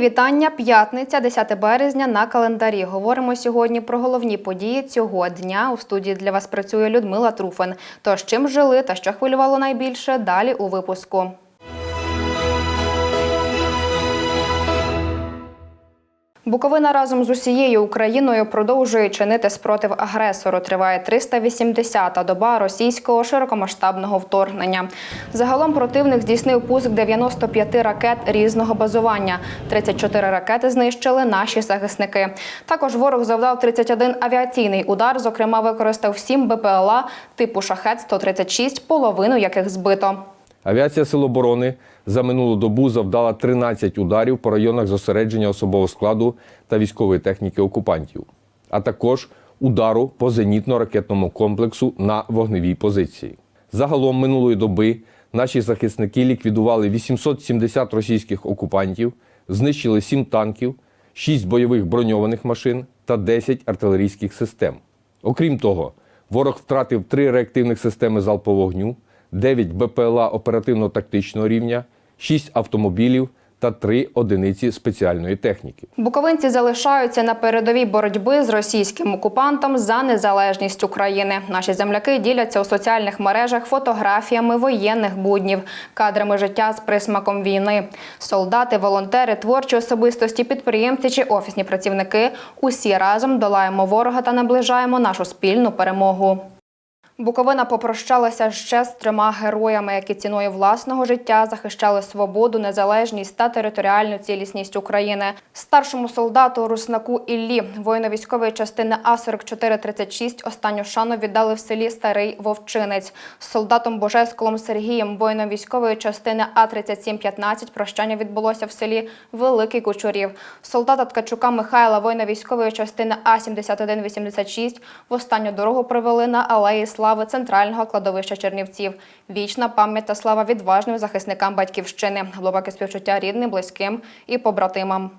Вітання. П'ятниця, 10 березня на календарі. Говоримо сьогодні про головні події цього дня. У студії для вас працює Людмила Труфен. Тож чим жили та що хвилювало найбільше, далі у випуску. Буковина разом з усією Україною продовжує чинити спротив агресору. Триває 380-та доба російського широкомасштабного вторгнення. Загалом противник здійснив пуск 95 ракет різного базування. 34 ракети знищили наші захисники. Також ворог завдав 31 авіаційний удар. Зокрема, використав 7 БПЛА типу Шахет-136, половину яких збито. Авіація Сил оборони за минулу добу завдала 13 ударів по районах зосередження особового складу та військової техніки окупантів, а також удару по зенітно-ракетному комплексу на вогневій позиції. Загалом минулої доби наші захисники ліквідували 870 російських окупантів, знищили 7 танків, 6 бойових броньованих машин та 10 артилерійських систем. Окрім того, ворог втратив 3 реактивних системи залпового вогню, 9 БПЛА оперативно-тактичного рівня, 6 автомобілів та 3 одиниці спеціальної техніки. Буковинці залишаються на передовій боротьби з російським окупантом за незалежність України. Наші земляки діляться у соціальних мережах фотографіями воєнних буднів, кадрами життя з присмаком війни. Солдати, волонтери, творчі особистості, підприємці чи офісні працівники усі разом долаємо ворога та наближаємо нашу спільну перемогу. Буковина попрощалася ще з трьома героями, які ціною власного життя захищали свободу, незалежність та територіальну цілісність України. Старшому солдату Руснаку Іллі, воїно-військової частини А-4436, останню шану віддали в селі Старий Вовчинець. Солдатом Божесколом Сергієм, воїном-військової частини А-3715, прощання відбулося в селі Великий Кучурів. Солдата Ткачука Михайла, воїно-військової частини А-7186, в останню дорогу провели на алеї слави центрального кладовища Чернівців. Вічна пам'ять та слава відважним захисникам батьківщини, глибоке співчуття рідним, близьким і побратимам.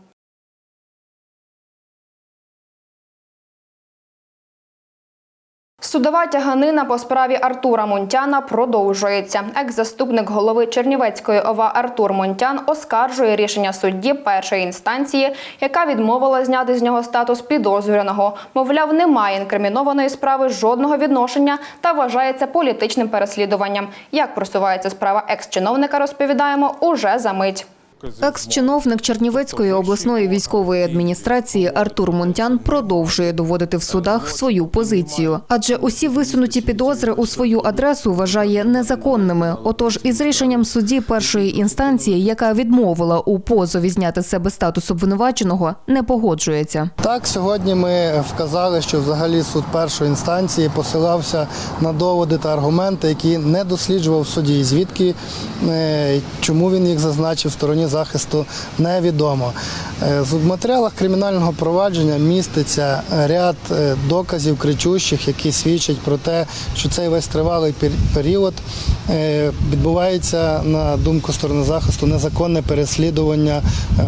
Судова тяганина по справі Артура Мунтяна продовжується. Екс-заступник голови Чернівецької ОВА Артур Мунтян оскаржує рішення судді першої інстанції, яка відмовила зняти з нього статус підозрюваного. Мовляв, немає інкримінованої справи жодного відношення та вважається політичним переслідуванням. Як просувається справа екс-чиновника, розповідаємо уже за мить. Екс-чиновник Чернівецької обласної військової адміністрації Артур Мунтян продовжує доводити в судах свою позицію, адже усі висунуті підозри у свою адресу вважає незаконними. Отож, із рішенням судді першої інстанції, яка відмовила у позові зняти себе статус обвинуваченого, не погоджується. Так, сьогодні ми вказали, що взагалі суд першої інстанції посилався на доводи та аргументи, які не досліджував в суді. Звідки е, чому він їх зазначив стороні захисту, невідомо. Е, В матеріалах кримінального провадження міститься ряд е, доказів кричущих, які свідчать про те, що цей весь тривалий період е, відбувається на думку сторони захисту незаконне переслідування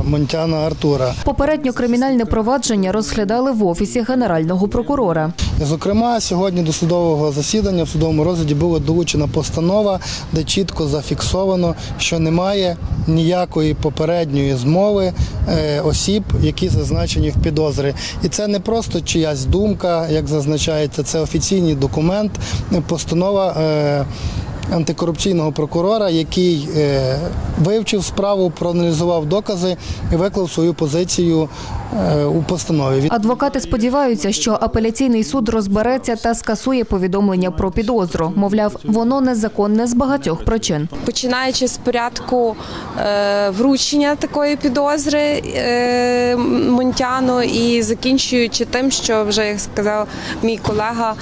Монтяна Артура. Попередньо кримінальне провадження розглядали в офісі генерального прокурора. Зокрема, сьогодні до судового засідання в судовому розгляді була долучена постанова, де чітко зафіксовано, що немає ніякої попередньої змови е, осіб, які зазначені в підозри. І це не просто чиясь думка, як зазначається, це офіційний документ, е, постанова. Антикорупційного прокурора, який е, вивчив справу, проаналізував докази і виклав свою позицію е, у постанові. Адвокати сподіваються, що апеляційний суд розбереться та скасує повідомлення про підозру. Мовляв, воно незаконне з багатьох причин. починаючи з порядку е, вручення такої підозри Монтяну і закінчуючи тим, що вже як сказав мій колега,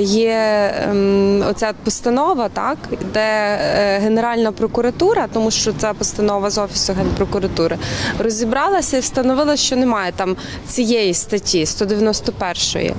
є ем, оця постанова, так де е, Генеральна прокуратура, тому що це постанова з офісу генпрокуратури, розібралася і встановила, що немає там цієї статті 191.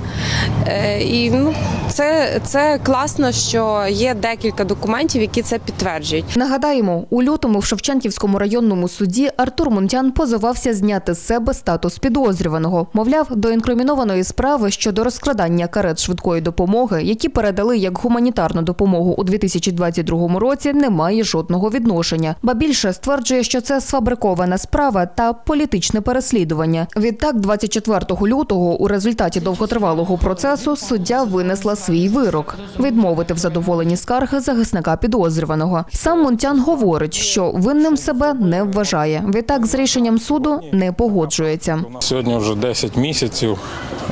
Е, і ну це, це класно, що є декілька документів, які це підтверджують. Нагадаємо, у лютому в Шевченківському районному суді Артур Мунтян позивався зняти з себе статус підозрюваного. Мовляв, до інкримінованої справи щодо розкрадання карет швидкої допомоги, які передали як гуманітарну допомогу у 2000 2022 році не має жодного відношення, ба більше стверджує, що це сфабрикована справа та політичне переслідування. Відтак, 24 лютого, у результаті довготривалого процесу суддя винесла свій вирок відмовити в задоволенні скарги захисника підозрюваного. Сам Мунтян говорить, що винним себе не вважає. Відтак з рішенням суду не погоджується. Сьогодні вже 10 місяців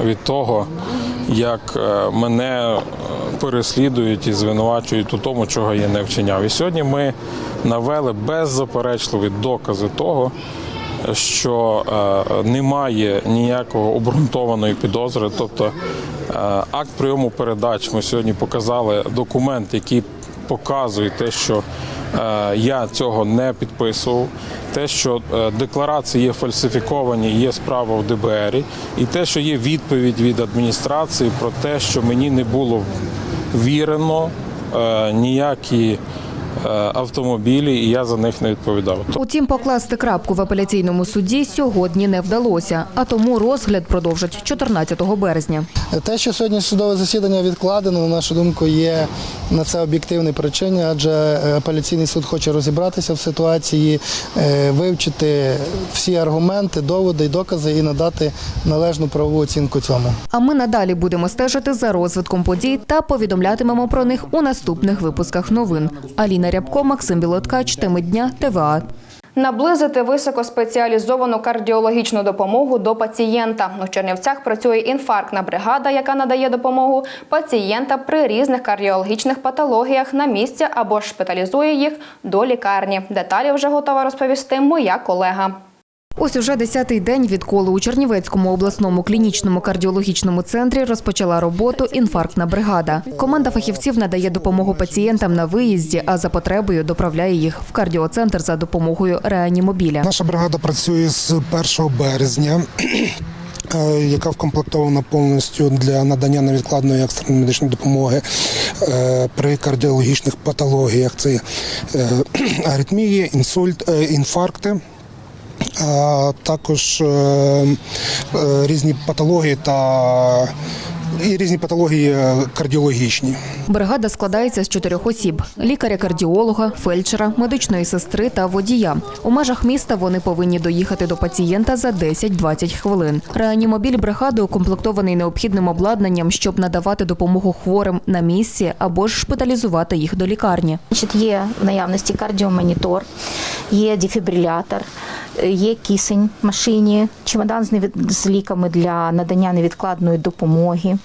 від того, як е, мене е, переслідують і звинувачують у тому, чого я не вчиняв. І сьогодні ми навели беззаперечливі докази того, що е, немає ніякого обґрунтованої підозри. Тобто е, акт прийому передач ми сьогодні показали документ, який показує те, що е, я цього не підписував, те, що декларації є фальсифіковані, є справа в ДБР, і те, що є відповідь від адміністрації про те, що мені не було вірено е, ніякі автомобілі, і я за них не відповідав. Утім, покласти крапку в апеляційному суді сьогодні не вдалося, а тому розгляд продовжать 14 березня. Те, що сьогодні судове засідання відкладено, на нашу думку, є на це об'єктивні причини, адже е, апеляційний суд хоче розібратися в ситуації, е, вивчити всі аргументи, доводи і докази і надати належну правову оцінку цьому. А ми надалі будемо стежити за розвитком подій та повідомлятимемо про них у наступних випусках новин. Аліна Рябко, Максим Білоткач, теми дня ТВА. Наблизити високоспеціалізовану кардіологічну допомогу до пацієнта. У Чернівцях працює інфарктна бригада, яка надає допомогу пацієнта при різних кардіологічних патологіях на місці або ж шпиталізує їх до лікарні. Деталі вже готова розповісти моя колега. Ось уже десятий день, відколи у Чернівецькому обласному клінічному кардіологічному центрі розпочала роботу інфарктна бригада. Команда фахівців надає допомогу пацієнтам на виїзді, а за потребою доправляє їх в кардіоцентр за допомогою реанімобіля. Наша бригада працює з 1 березня. е, Яка вкомплектована повністю для надання невідкладної екстреної медичної допомоги е, при кардіологічних патологіях. Це е, аритмії, інсульт, інфаркти, а також е, е, різні патології та і різні патології е, кардіологічні. Бригада складається з чотирьох осіб: лікаря-кардіолога, фельдшера, медичної сестри та водія. У межах міста вони повинні доїхати до пацієнта за 10-20 хвилин. Реанімобіль бригади укомплектований необхідним обладнанням, щоб надавати допомогу хворим на місці або ж шпиталізувати їх до лікарні. Є в наявності кардіомонітор, є дефібрилятор, є кисень в машині, чемодан з, ліками для надання невідкладної допомоги.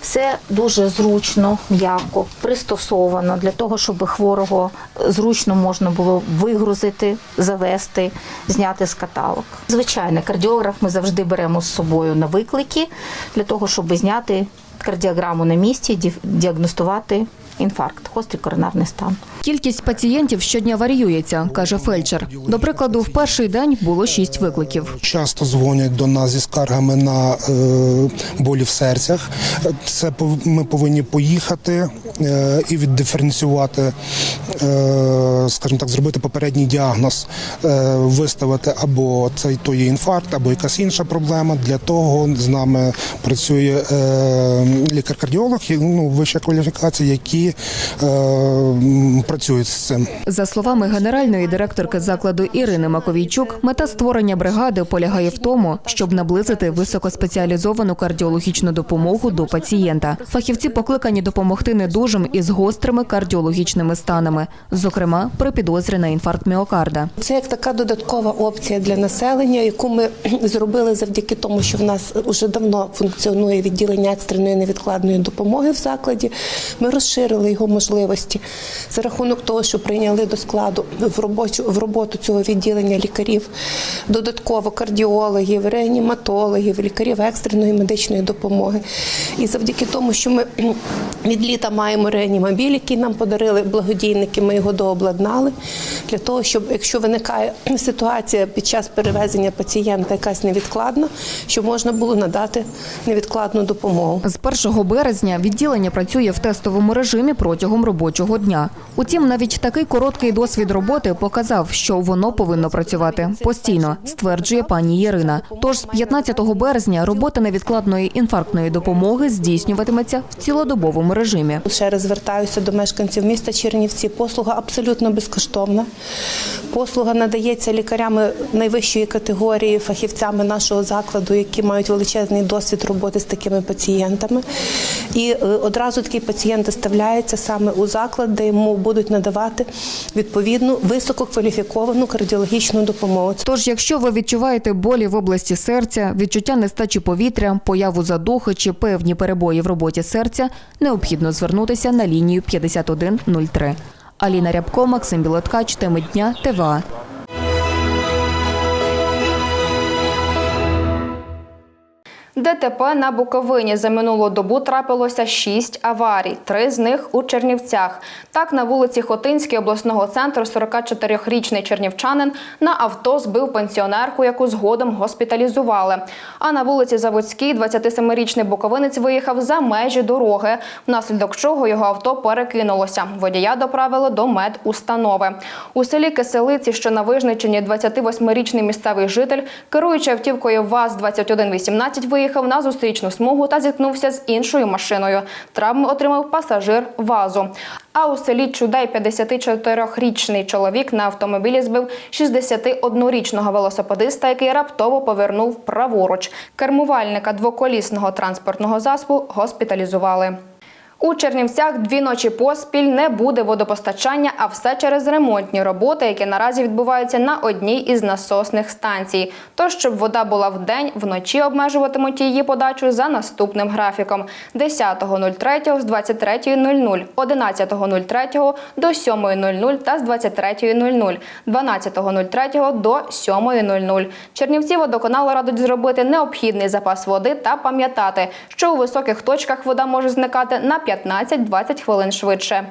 Все дуже зручно, м'яко, пристосовано для того, щоб хворого зручно можна було вигрузити, завести, зняти з каталог. Звичайно, кардіограф ми завжди беремо з собою на виклики для того, щоб зняти кардіограму на місці, ді- діагностувати інфаркт, гострий коронарний стан. Кількість пацієнтів щодня варіюється, каже фельдшер. До прикладу, в перший день було шість викликів. Часто дзвонять до нас зі скаргами на е, болі в серцях. Це ми повинні поїхати е, і віддиференціювати, е, скажімо так, зробити попередній діагноз, виставити або цей то є інфаркт, або якась інша проблема. Для того з нами працює лікар-кардіолог, ну, вища кваліфікація, які е, працюють з цим. За словами генеральної директорки закладу Ірини Маковійчук, мета створення бригади полягає в тому, щоб наблизити високоспеціалізовану кардіологічну допомогу до пацієнта. Фахівці покликані допомогти недужим із гострими кардіологічними станами, зокрема при підозрі на інфаркт міокарда. Це як така додаткова опція для населення, яку ми зробили завдяки тому, що в нас вже давно функціонує відділення екстреної невідкладної допомоги в закладі. Ми розширили його можливості за рахунок того, що прийняли до складу в робочу в роботу цього відділення лікарів, додатково кардіологів, реаніматологів, лікарів екстреної медичної допомоги. І завдяки тому, що ми від літа маємо реанімобіль, який нам подарили благодійники, ми його дообладнали для того, щоб якщо виникає ситуація під час перевезення пацієнта якась невідкладна, щоб можна було надати невідкладну допомогу. З 1 березня відділення працює в тестовому режимі протягом робочого дня. Утім, навіть такий короткий досвід роботи показав, що воно повинно працювати постійно, стверджує пані Ірина. Тож з 15 березня робота невідкладної інфарктної допомоги здійснюватиметься в цілодобовому режимі. Ще раз звертаюся до мешканців міста Чернівці. Послуга абсолютно безкоштовна. Послуга надається лікарями найвищої категорії, фахівцями нашого закладу, які мають величезний досвід роботи з такими пацієнтами. І е, одразу такий пацієнт доставляється саме у заклад, де йому будуть надавати відповідну висококваліфіковану кардіологічну допомогу. Тож, якщо ви відчуваєте болі в області серця, відчуття нестачі повітря, появу задухи чи певні перебої в роботі серця, необхідно звернутися на лінію 5103. Аліна Рябко, Максим Білоткач, теми дня, ТВА. ДТП на Буковині за минулу добу трапилося шість аварій, три з них у Чернівцях. Так, на вулиці Хотинській обласного центру 44-річний чернівчанин на авто збив пенсіонерку, яку згодом госпіталізували. А на вулиці Заводській 27-річний буковинець виїхав за межі дороги, внаслідок чого його авто перекинулося. Водія доправили до медустанови. У селі Киселиці, що на Вижничині, 28-річний місцевий житель, керуючи автівкою ВАЗ-2118, виїхав на зустрічну смугу та зіткнувся з іншою машиною. Травми отримав пасажир ВАЗу. А у селі Чудей 54-річний чоловік на автомобілі збив 61-річного велосипедиста, який раптово повернув праворуч. Кермувальника двоколісного транспортного засобу госпіталізували. У Чернівцях дві ночі поспіль не буде водопостачання, а все через ремонтні роботи, які наразі відбуваються на одній із насосних станцій. Тож, щоб вода була вдень, вночі обмежуватимуть її подачу за наступним графіком: 10.03 з 23.00, 11.03 до 7.00 та з 23.00, 12.03 до 7.00. Чернівці водоканалу радить зробити необхідний запас води та пам'ятати, що у високих точках вода може зникати на 15-20 хвилин швидше.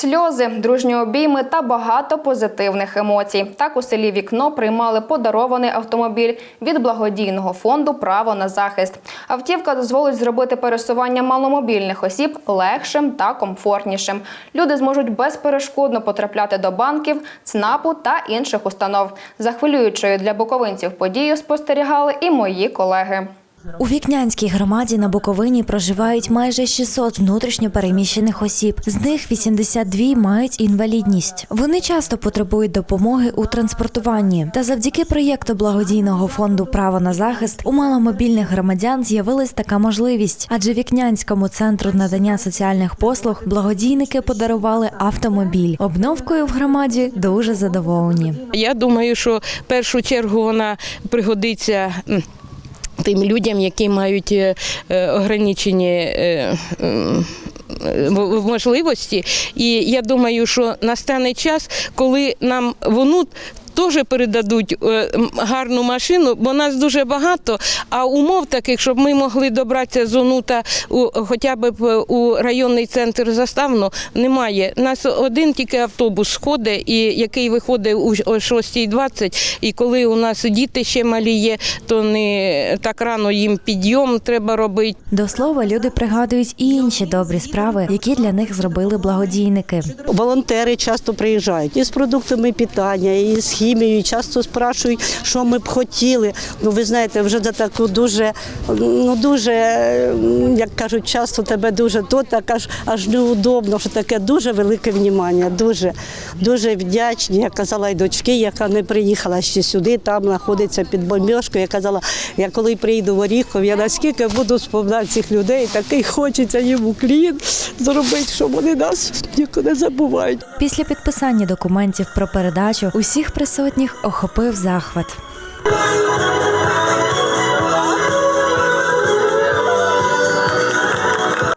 Сльози, дружні обійми та багато позитивних емоцій. Так у селі Вікно приймали подарований автомобіль від благодійного фонду Право на захист. Автівка дозволить зробити пересування маломобільних осіб легшим та комфортнішим. Люди зможуть безперешкодно потрапляти до банків, ЦНАПу та інших установ. За хвилюючою для буковинців подію спостерігали і мої колеги. У Вікнянській громаді на Буковині проживають майже 600 внутрішньо переміщених осіб. З них 82 мають інвалідність. Вони часто потребують допомоги у транспортуванні. Та завдяки проєкту благодійного фонду Право на захист у маломобільних громадян з'явилась така можливість, адже Вікнянському центру надання соціальних послуг благодійники подарували автомобіль. Обновкою в громаді дуже задоволені. Я думаю, що в першу чергу вона пригодиться. Тим людям, які мають е, е, ограничені е, можливості, і я думаю, що настане час, коли нам воно теж передадуть е, гарну машину, бо нас дуже багато. А умов таких, щоб ми могли добратися з Онута у хоча б у районний центр заставно, немає. Нас один тільки автобус сходить, і який виходить у о 6.20, і коли у нас діти ще малі є, то не так рано їм підйом треба робити. До слова, люди пригадують і інші добрі справи, які для них зробили благодійники. Волонтери часто приїжджають і з продуктами питання, і з хімією. Часто спрашують, що ми б хотіли. Ну, ви знаєте, вже за таку дуже, ну дуже, як кажуть, часто тебе дуже то, так аж аж неудобно, що таке дуже велике внімання. Дуже, дуже вдячні. Я казала й дочки, яка не приїхала ще сюди, там знаходиться під бомбіжкою. Я казала, я коли приїду в Оріхов, я наскільки буду споминати цих людей, такий хочеться їм уклін зробити, щоб вони нас ніколи не забувають. Після підписання документів про передачу усіх присутніх охопив захват.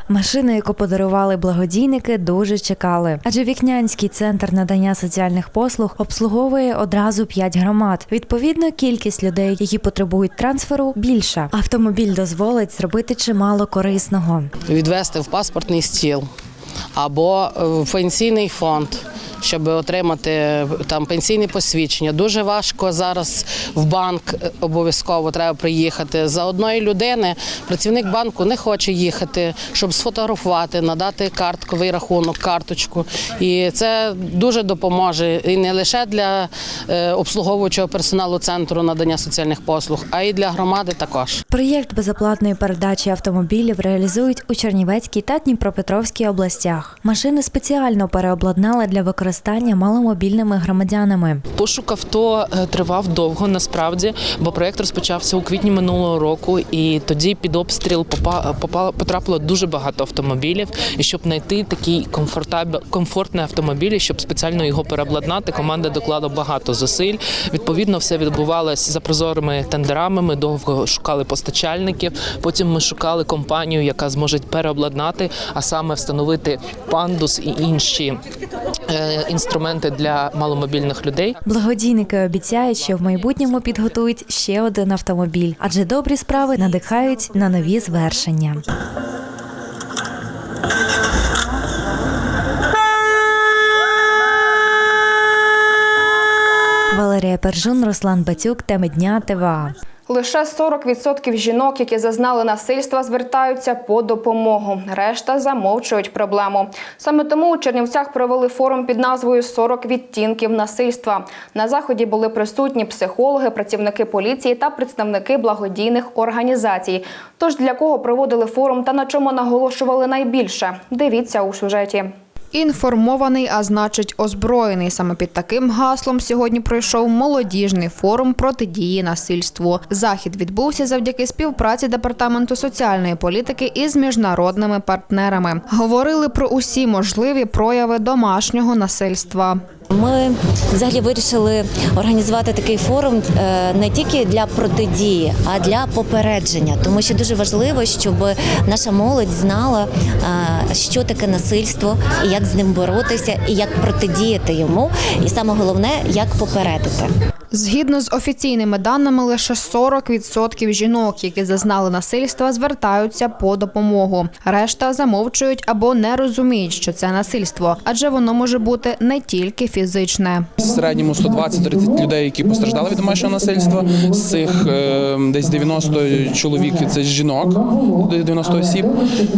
Машину, яку подарували благодійники, дуже чекали. Адже Вікнянський центр надання соціальних послуг обслуговує одразу п'ять громад. Відповідно, кількість людей, які потребують трансферу, більша. Автомобіль дозволить зробити чимало корисного. відвести в паспортний стіл. Або е, в пенсійний фонд. Щоб отримати там пенсійне посвідчення, дуже важко зараз в банк е, обов'язково треба приїхати. За одної людини працівник банку не хоче їхати, щоб сфотографувати, надати картковий рахунок, карточку. І це дуже допоможе і не лише для е, обслуговуючого персоналу центру надання соціальних послуг, а й для громади також. Проєкт безоплатної передачі автомобілів реалізують у Чернівецькій та Дніпропетровській областях. Машини спеціально переобладнали для використання маломобільними громадянами. Пошук авто е, тривав довго насправді, бо проєкт розпочався у квітні минулого року, і тоді під обстріл потрапило дуже багато автомобілів. І щоб знайти такий комфортний автомобіль, щоб спеціально його переобладнати, команда доклала багато зусиль. Відповідно, все відбувалося за прозорими тендерами. Ми довго шукали постачальників. Потім ми шукали компанію, яка зможе переобладнати, а саме встановити пандус і інші е, інструменти для маломобільних людей. Благодійники обіцяють, що в майбутньому підготують ще один автомобіль, адже добрі справи надихають на нові звершення. Валерія Пержун, Руслан Батюк, теми дня ТВА. Лише 40% жінок, які зазнали насильства, звертаються по допомогу. Решта замовчують проблему. Саме тому у Чернівцях провели форум під назвою «40 відтінків насильства. На заході були присутні психологи, працівники поліції та представники благодійних організацій. Тож для кого проводили форум та на чому наголошували найбільше? Дивіться у сюжеті. Інформований, а значить озброєний. Саме під таким гаслом сьогодні пройшов молодіжний форум протидії насильству. Захід відбувся завдяки співпраці департаменту соціальної політики із міжнародними партнерами. Говорили про усі можливі прояви домашнього насильства. Ми взагалі вирішили організувати такий форум е, не тільки для протидії, а для попередження, тому що дуже важливо, щоб наша молодь знала, е, що таке насильство і як з ним боротися, і як протидіяти йому, і саме головне, як попередити. Згідно з офіційними даними, лише 40% жінок, які зазнали насильства, звертаються по допомогу. Решта замовчують або не розуміють, що це насильство, адже воно може бути не тільки фізичне. В середньому 120-30 людей, які постраждали від домашнього насильства. З цих е, десь 90 чоловік це жінок, 90 осіб,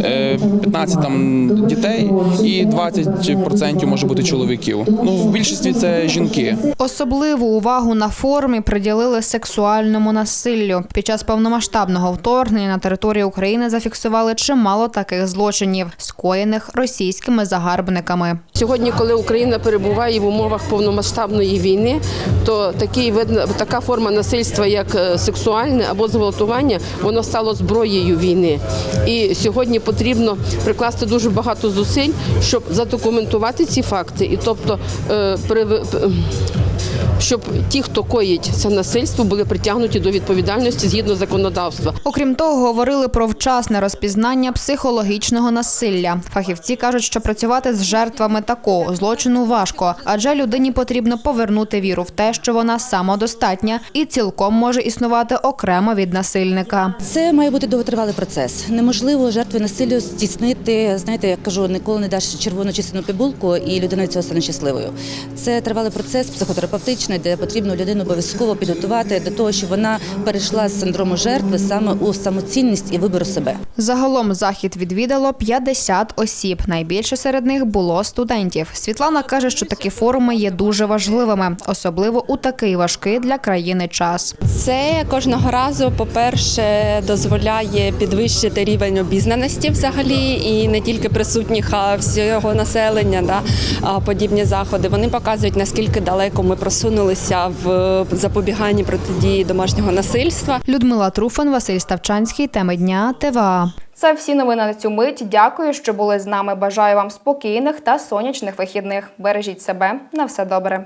е, 15 там дітей і 20% може бути чоловіків. Ну в більшості це жінки. Особливу увагу на форумі приділили сексуальному насиллю. Під час повномасштабного вторгнення на територію України зафіксували чимало таких злочинів, скоєних російськими загарбниками. Сьогодні, коли Україна перебуває в умовах повномасштабної війни, то такий вид, така форма насильства, як е, сексуальне або зґвалтування, воно стало зброєю війни. І сьогодні потрібно прикласти дуже багато зусиль, щоб задокументувати ці факти, і тобто е, щоб ті, хто коїть це насильство, були притягнуті до відповідальності згідно законодавства. Окрім того, говорили про вчасне розпізнання психологічного насилля. Фахівці кажуть, що працювати з жертвами такого злочину важко, адже людині потрібно повернути віру в те, що вона самодостатня і цілком може існувати окремо від насильника. Це має бути довготривалий процес. Неможливо жертві насиллю здійснити. Знаєте, як кажу, ніколи не даш червону чистину пігулку, і людина від цього стане щасливою. Це тривалий процес психотерапевтичний, де потрібно людину обов'язково підготувати до того, щоб вона перейшла з синдрому жертви саме у самоцінність і вибору себе. Загалом захід відвідало 50 осіб. Найбільше серед них було студентів. Світлана каже, що такі форуми є дуже важливими, особливо у такий важкий для країни час. Це кожного разу, по-перше, дозволяє підвищити рівень обізнаності взагалі і не тільки присутніх, а всього населення. Да, подібні заходи. Вони показують наскільки далеко ми просунулися в запобіганні протидії домашнього насильства. Людмила Труфан, Василь Ставчанський. Теми дня ТВА. Це всі новини на цю мить. Дякую, що були з нами. Бажаю вам спокійних та сонячних вихідних. Бережіть себе. На все добре.